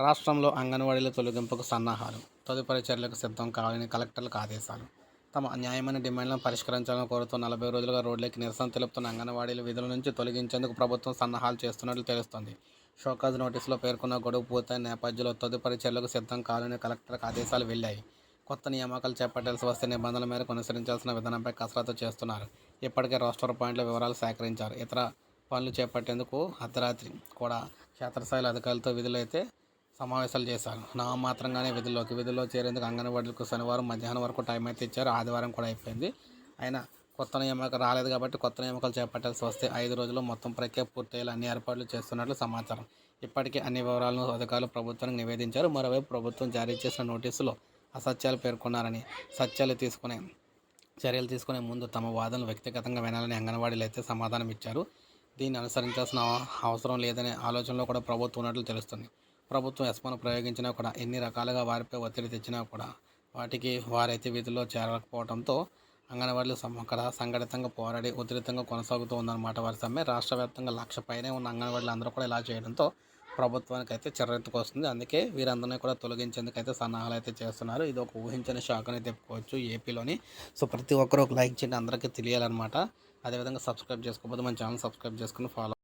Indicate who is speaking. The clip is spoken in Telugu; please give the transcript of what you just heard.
Speaker 1: రాష్ట్రంలో అంగన్వాడీల తొలగింపుకు సన్నాహాలు తదుపరి చర్యలకు సిద్ధం కావాలని కలెక్టర్లకు ఆదేశాలు. తమ న్యాయమైన డిమాండ్లను పరిష్కరించాలని కోరుతూ నలభై రోజులుగా రోడ్లకి నిరసన తెలుపుతున్న అంగన్వాడీల విధుల నుంచి తొలగించేందుకు ప్రభుత్వం సన్నాహాలు చేస్తున్నట్లు తెలుస్తోంది. షోకాజ్ నోటీసులో పేర్కొన్న గొడవ పూర్తయిన నేపథ్యంలో తదుపరి చర్యలకు సిద్ధం కావాలని కలెక్టర్కు ఆదేశాలు వెళ్ళాయి. కొత్త నియామకాలు చేపట్టాల్సి వస్తే నిబంధనల మేరకు అనుసరించాల్సిన విధానంపై కసరత్తు చేస్తున్నారు. ఇప్పటికే రోస్టర్ పాయింట్ల వివరాలు సేకరించారు. ఇతర పనులు చేపట్టేందుకు అర్ధరాత్రి కూడా క్షేత్రస్థాయిలో అధికారులతో విధులైతే సమావేశాలు చేశారు. నామమాత్రంగానే విధుల్లోకి విధుల్లో చేరేందుకు అంగన్వాడీలకు శనివారం మధ్యాహ్నం వరకు టైం అయితే ఇచ్చారు. ఆదివారం కూడా అయిపోయింది. అయినా కొత్త నియామకం రాలేదు కాబట్టి కొత్త నియామకాలు చేపట్టాల్సి వస్తే ఐదు రోజుల్లో మొత్తం ప్రక్రియ పూర్తయ్యేలా అన్ని ఏర్పాట్లు చేస్తున్నట్లు సమాచారం. ఇప్పటికే అన్ని వివరాలను అధికారులు ప్రభుత్వానికి నివేదించారు. మరోవైపు ప్రభుత్వం జారీ చేసిన నోటీసులో అసత్యాలు పేర్కొన్నారని సత్యాలు తీసుకునే చర్యలు తీసుకునే ముందు తమ వాదనలు వ్యక్తిగతంగా వినాలని అంగన్వాడీలు అయితే సమాధానం ఇచ్చారు దీన్ని అనుసరించాల్సిన అవసరం లేదనే ఆలోచనలో కూడా ప్రభుత్వం ఉన్నట్లు తెలుస్తుంది. ప్రభుత్వం ఎస్మను ప్రయోగించినా కూడా ఎన్ని రకాలుగా వారిపై ఒత్తిడి తెచ్చినా కూడా వాటికి వారైతే విధుల్లో చేరకపోవడంతో అంగన్వాడీలు సమ- అక్కడ సంఘటితంగా పోరాడి ఉధృతంగా కొనసాగుతూ ఉందన్నమాట వారి సమ్మె. రాష్ట్ర వ్యాప్తంగా లక్ష పైనే ఉన్న అంగన్వాడీలు అందరూ కూడా ఇలా చేయడంతో ప్రభుత్వానికి అయితే చర్రెత్తుకొస్తుంది అందుకే వీరందరినీ కూడా తొలగించేందుకు అయితే సన్నాహాలు అయితే చేస్తున్నారు. ఇది ఒక ఊహించని షాక్ అని చెప్పుకోవచ్చు ఏపీలోని. సో ప్రతి ఒక్కరు ఒక లైక్ చేయండి. అందరికీ తెలియాలన్నమాట. అదేవిధంగా సబ్స్క్రైబ్ చేసుకోకపోతే మన ఛానల్ సబ్స్క్రైబ్ చేసుకుని ఫాలో